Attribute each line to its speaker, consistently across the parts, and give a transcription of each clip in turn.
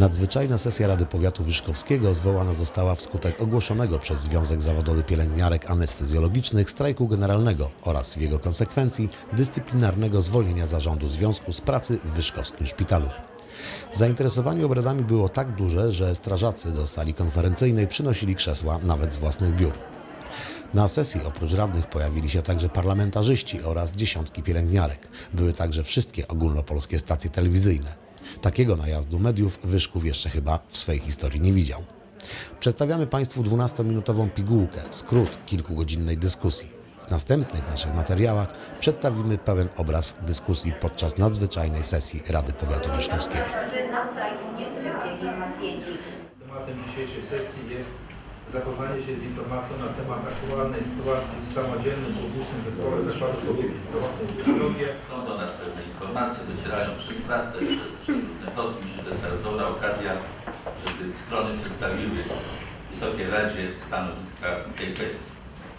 Speaker 1: Nadzwyczajna sesja Rady Powiatu Wyszkowskiego zwołana została wskutek ogłoszonego przez Związek Zawodowy Pielęgniarek Anestezjologicznych strajku generalnego oraz w jego konsekwencji dyscyplinarnego zwolnienia zarządu związku z pracy w Wyszkowskim Szpitalu. Zainteresowanie obradami było tak duże, że strażacy do sali konferencyjnej przynosili krzesła nawet z własnych biur. Na sesji oprócz radnych pojawili się także parlamentarzyści oraz dziesiątki pielęgniarek. Były także wszystkie ogólnopolskie stacje telewizyjne. Takiego najazdu mediów Wyszków jeszcze chyba w swej historii nie widział. Przedstawiamy Państwu 12-minutową pigułkę, skrót kilkugodzinnej dyskusji. W następnych naszych materiałach przedstawimy pełen obraz dyskusji podczas nadzwyczajnej sesji Rady Powiatu
Speaker 2: pacjenci.
Speaker 3: Tematem dzisiejszej sesji jest zapoznanie się z informacją na temat aktualnej sytuacji w samodzielnym publicznym zespole zakładów opieki zdrowotnej w Wyszkowie.
Speaker 4: Są do nas pewne informacje, docierają przez prasę, przez, przez różne plotki. Myślę, że to dobra okazja, żeby strony przedstawiły Wysokiej Radzie stanowiska w tej kwestii.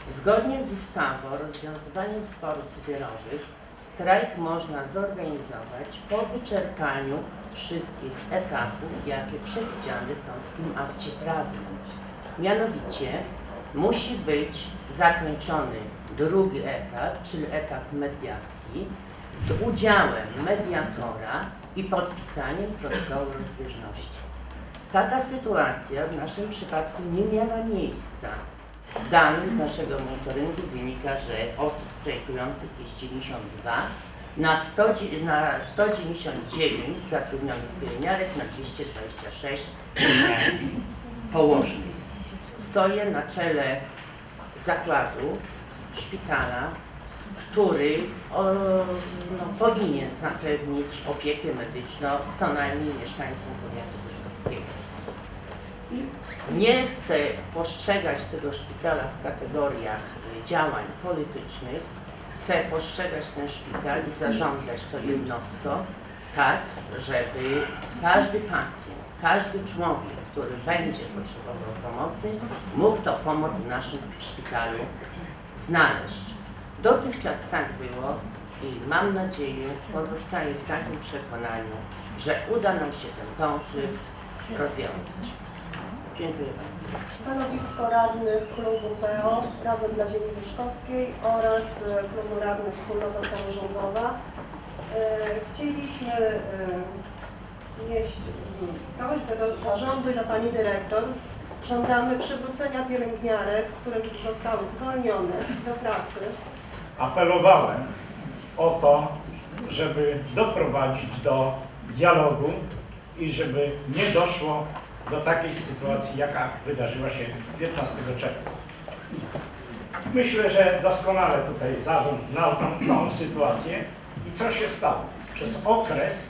Speaker 5: Zgodnie z ustawą o rozwiązywaniu sporów zbiorowych strajk można zorganizować po wyczerpaniu wszystkich etapów, jakie przewidziane są w tym akcie prawnym. Mianowicie musi być zakończony drugi etap, czyli etap mediacji z udziałem mediatora i podpisaniem protokołu rozbieżności. Taka sytuacja w naszym przypadku nie miała miejsca. Danych z naszego monitoringu wynika, że osób strajkujących jest 92 na, 100, dzie- na 199 zatrudnionych pielęgniarek na 226 położnych. Stoję na czele zakładu, szpitala, który o, no, powinien zapewnić opiekę medyczną co najmniej mieszkańcom powiatu wyszkowskiego. Nie chcę postrzegać tego szpitala w kategoriach y, działań politycznych. Chcę postrzegać ten szpital i zarządzać to jednostką tak, żeby każdy pacjent, każdy człowiek, który będzie potrzebował pomocy, mógł tą pomoc w naszym szpitalu znaleźć. Dotychczas tak było i mam nadzieję, pozostaję w takim przekonaniu, że uda nam się ten konflikt rozwiązać. Dziękuję bardzo.
Speaker 6: Stanowisko radnych klubu PO Razem dla Ziemi Wyszkowskiej oraz e, klubu radnych Wspólnota Samorządowa. E, Chcieliśmy e, wnieść mm, prośbę do zarządu i do Pani Dyrektor. Żądamy przywrócenia pielęgniarek, które zostały zwolnione do pracy.
Speaker 7: apelowałem o to, żeby doprowadzić do dialogu i żeby nie doszło do takiej sytuacji, jaka wydarzyła się 15 czerwca. Myślę, że doskonale tutaj zarząd znał tą całą sytuację i co się stało. Przez okres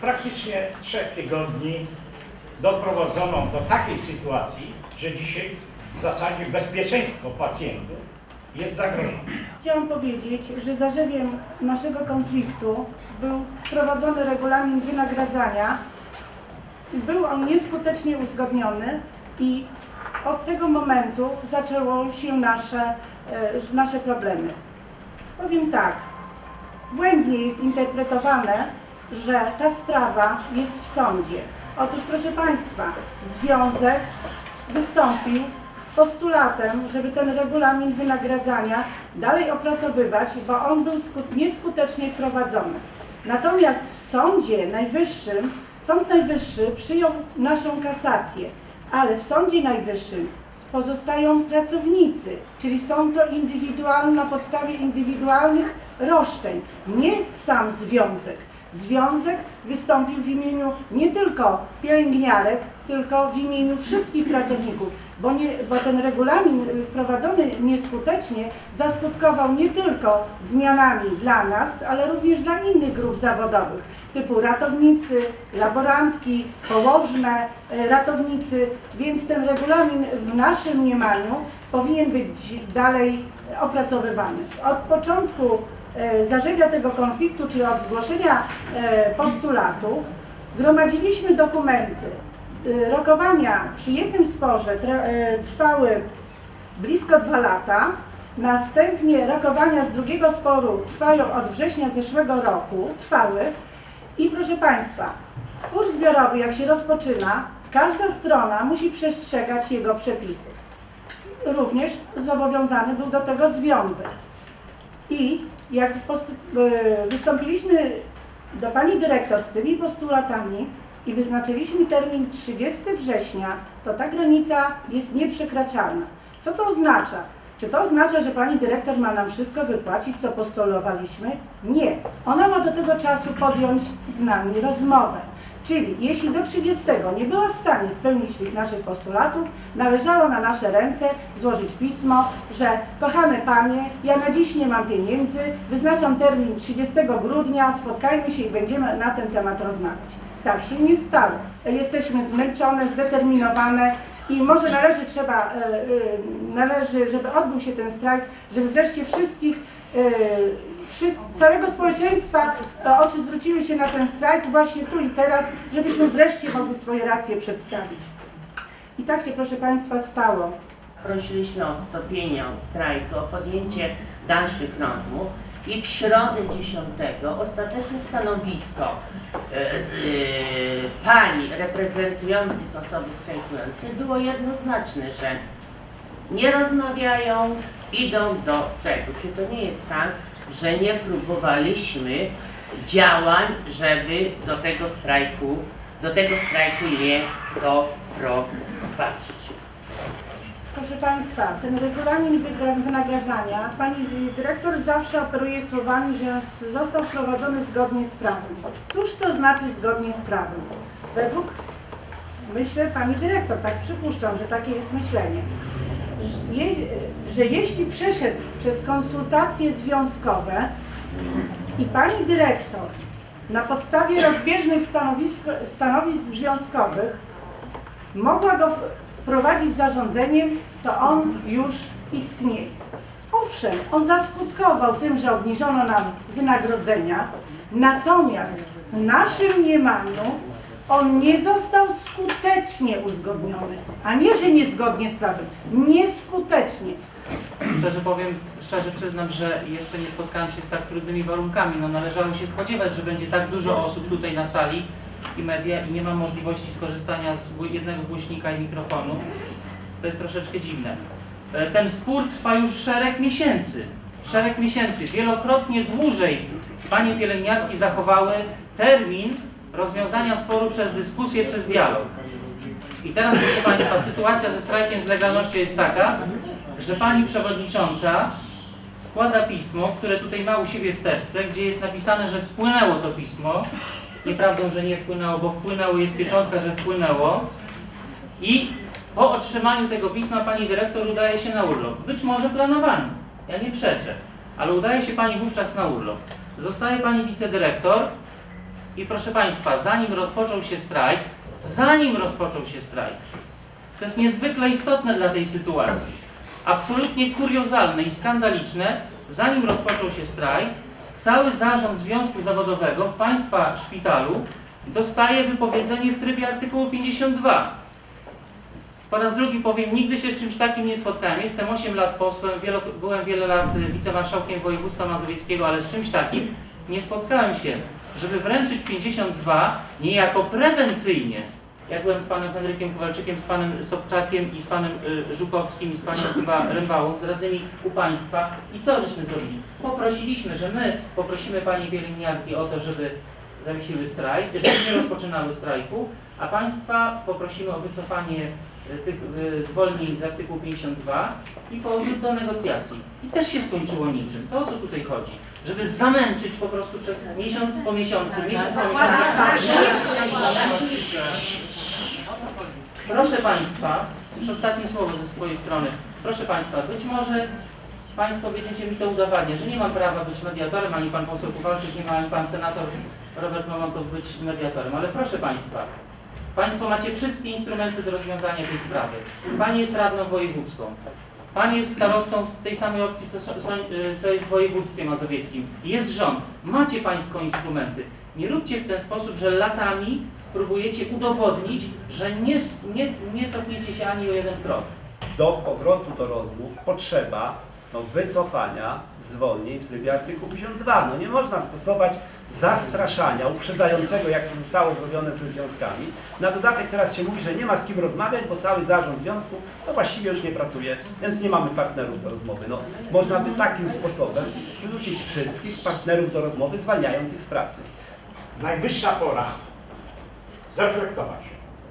Speaker 7: praktycznie trzech tygodni doprowadzono do takiej sytuacji, że dzisiaj w zasadzie bezpieczeństwo pacjentów jest zagrożone.
Speaker 8: Chciałam powiedzieć, że zarzewiem naszego konfliktu był wprowadzony regulamin wynagradzania. Był on nieskutecznie uzgodniony i od tego momentu zaczęło się nasze, e, nasze problemy. Powiem tak, błędnie jest interpretowane, że ta sprawa jest w sądzie. Otóż proszę Państwa, związek wystąpił z postulatem, żeby ten regulamin wynagradzania dalej opracowywać, bo on był skut- nieskutecznie wprowadzony. Natomiast w Sądzie Najwyższym, Sąd Najwyższy przyjął naszą kasację, ale w Sądzie Najwyższym pozostają pracownicy, czyli są to indywidualne, na podstawie indywidualnych roszczeń, nie sam związek. Związek wystąpił w imieniu nie tylko pielęgniarek, tylko w imieniu wszystkich pracowników, bo, nie, bo ten regulamin wprowadzony nieskutecznie zaskutkował nie tylko zmianami dla nas, ale również dla innych grup zawodowych, typu ratownicy, laborantki, położne, y, ratownicy, więc ten regulamin w naszym mniemaniu powinien być dalej opracowywany. Od początku e, zażegna tego konfliktu, czyli od zgłoszenia e, postulatów, gromadziliśmy dokumenty. E, Rokowania przy jednym sporze e, trwały blisko dwa lata. Następnie rokowania z drugiego sporu trwają od września zeszłego roku, trwały. I proszę Państwa, Spór zbiorowy, jak się rozpoczyna, każda strona musi przestrzegać jego przepisów. Również zobowiązany był do tego związek. I jak e, wystąpiliśmy do pani dyrektor z tymi postulatami i wyznaczyliśmy termin 30 września, to ta granica jest nieprzekraczalna. Co to oznacza? Czy to oznacza, że pani dyrektor ma nam wszystko wypłacić, co postulowaliśmy? Nie. Ona ma do tego czasu podjąć z nami rozmowę. Czyli jeśli do 30 nie była w stanie spełnić tych naszych postulatów, należało na nasze ręce złożyć pismo, że kochane panie, ja na dziś nie mam pieniędzy, wyznaczam termin 30 grudnia, spotkajmy się i będziemy na ten temat rozmawiać. Tak się nie stało. Jesteśmy zmęczone, zdeterminowane i może należy trzeba, e, e, należy, żeby odbył się ten strajk, żeby wreszcie wszystkich e, całego społeczeństwa oczy zwróciły się na ten strajk właśnie tu i teraz, żebyśmy wreszcie mogli swoje racje przedstawić. I tak się, proszę Państwa, stało.
Speaker 5: Prosiliśmy o odstąpienie od strajku, o podjęcie dalszych rozmów i w środę 10 ostateczne stanowisko z, e, pań reprezentujących osoby strajkujące było jednoznaczne, że nie rozmawiają, idą do strajku. Czy to nie jest tak, że nie próbowaliśmy działań, żeby do tego strajku, do tego strajku nie doprowadzić?
Speaker 8: Proszę Państwa, ten regulamin wynagradzania, Pani dyrektor zawsze operuje słowami, że został wprowadzony zgodnie z prawem. Cóż to znaczy zgodnie z prawem? Według, myślę, Pani dyrektor, tak przypuszczam, że takie jest myślenie, je, że jeśli przeszedł przez konsultacje związkowe i Pani dyrektor na podstawie rozbieżnych stanowisk, stanowisk związkowych mogła go wprowadzić zarządzeniem, to on już istnieje. Owszem, on zaskutkował tym, że obniżono nam wynagrodzenia, natomiast w naszym mniemaniu on nie został skutecznie uzgodniony, a nie, że niezgodnie z prawem, nieskutecznie.
Speaker 9: Szczerze powiem, szczerze przyznam, że jeszcze nie spotkałem się z tak trudnymi warunkami. No należało się spodziewać, że będzie tak dużo osób tutaj na sali i media i nie ma możliwości skorzystania z jednego głośnika i mikrofonu. To jest troszeczkę dziwne. E, Ten spór trwa już szereg miesięcy. Szereg miesięcy. Wielokrotnie dłużej panie pielęgniarki zachowały termin rozwiązania sporu przez dyskusję, przez dialog. I teraz, proszę Państwa, sytuacja ze strajkiem z legalnością jest taka, że Pani Przewodnicząca składa pismo, które tutaj ma u siebie w teczce, gdzie jest napisane, że wpłynęło to pismo. Nieprawdą, że nie wpłynęło, bo wpłynęło, jest pieczątka, że wpłynęło. I po otrzymaniu tego pisma Pani Dyrektor udaje się na urlop. Być może planowany, ja nie przeczę, ale udaje się Pani wówczas na urlop. Zostaje Pani Wicedyrektor i proszę Państwa, zanim rozpoczął się strajk, zanim rozpoczął się strajk, co jest niezwykle istotne dla tej sytuacji, absolutnie kuriozalne i skandaliczne, zanim rozpoczął się strajk, cały zarząd Związku Zawodowego w Państwa szpitalu dostaje wypowiedzenie w trybie artykułu 52. Po raz drugi powiem, nigdy się z czymś takim nie spotkałem. Jestem 8 lat posłem, wielo, byłem wiele lat wicemarszałkiem województwa mazowieckiego, ale z czymś takim nie spotkałem się, żeby wręczyć 52 niejako prewencyjnie. Jak byłem z panem Henrykiem Kowalczykiem, z panem Sobczakiem i z panem y, Żukowskim i z panią chyba Rębałą, z radnymi u państwa. I co żeśmy zrobili? Poprosiliśmy, że my poprosimy pani pielęgniarki o to, żeby zawiesiły strajk, żeby nie rozpoczynały strajku, a państwa poprosimy o wycofanie y, tych y, zwolnień z artykułu 52 i powrót do negocjacji. I też się skończyło niczym. To o co tutaj chodzi? Żeby zamęczyć po prostu przez miesiąc po miesiącu, miesiąc po miesiącu. Proszę Państwa, już ostatnie słowo ze swojej strony. Proszę Państwa, być może Państwo będziecie mi to udowadniać, że nie mam prawa być mediatorem, ani Pan poseł Kowalczyk, nie ma ani Pan senator Robert Mamontow być mediatorem, ale proszę Państwa, Państwo macie wszystkie instrumenty do rozwiązania tej sprawy. Pani jest radną wojewódzką. Pan jest starostą z tej samej opcji, co, co jest w województwie mazowieckim. Jest rząd. Macie Państwo instrumenty. Nie róbcie w ten sposób, że latami próbujecie udowodnić, że nie, nie, nie cofniecie się ani o jeden krok.
Speaker 10: do powrotu do rozmów potrzeba no, wycofania zwolnień w trybie artykułu 52. No nie można stosować zastraszania, uprzedzającego, jak to zostało zrobione ze związkami. Na dodatek teraz się mówi, że nie ma z kim rozmawiać, bo cały zarząd związku to właściwie już nie pracuje, więc nie mamy partnerów do rozmowy. No, można by takim sposobem wyrzucić wszystkich partnerów do rozmowy, zwalniając ich z pracy.
Speaker 7: Najwyższa pora zreflektować.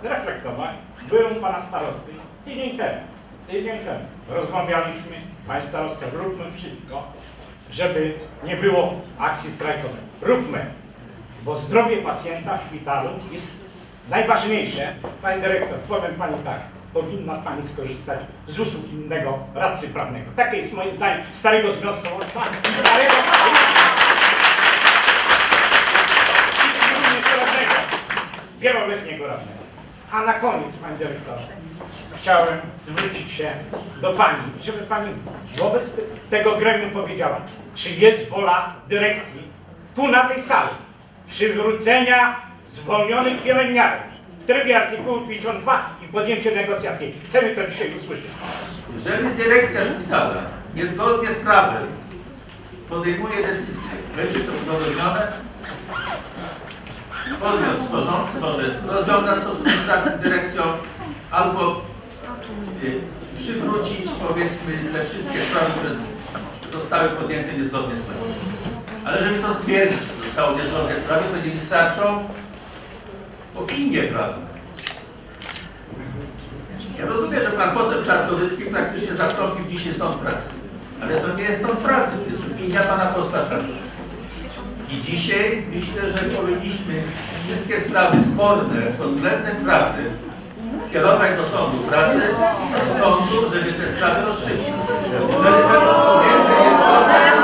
Speaker 7: Zreflektować. Byłem u pana starosty tydzień temu. Tydzień temu. Rozmawialiśmy, panie starosta, róbmy wszystko, żeby nie było akcji strajkowej. Róbmy, bo zdrowie pacjenta w szpitalu jest najważniejsze. Pani dyrektor, powiem pani tak, powinna pani skorzystać z usług innego radcy prawnego. Takie jest moje zdanie starego związkowca i starego wieloletniego radnego. A na koniec, Panie Dyrektorze, chciałem zwrócić się do Pani, żeby Pani wobec te- tego gremium powiedziała, czy jest wola dyrekcji tu na tej sali przywrócenia zwolnionych pielęgniarek w trybie artykułu 52 i podjęcie negocjacji. Chcemy to dzisiaj usłyszeć.
Speaker 4: Jeżeli dyrekcja szpitala niezgodnie z prawem podejmuje decyzję, będzie to udowodnione, podmiot tworzący może rozwiązać stosunek pracy z dyrekcją albo y, przywrócić powiedzmy te wszystkie sprawy, które zostały podjęte niezgodnie z prawem. Ale żeby to stwierdzić, że zostało niezgodnie z prawem, to nie wystarczą opinie prawne. Ja rozumiem, że pan poseł Czartoryski praktycznie zastąpił dzisiaj sąd pracy. Ale to nie jest sąd pracy, to jest opinia pana posła Czartoryskiego. I dzisiaj myślę, że powinniśmy wszystkie sprawy sporne pod względem prawnym skierować do sądu pracy, do sądu, żeby te sprawy rozstrzygnąć. Jeżeli będą podjęte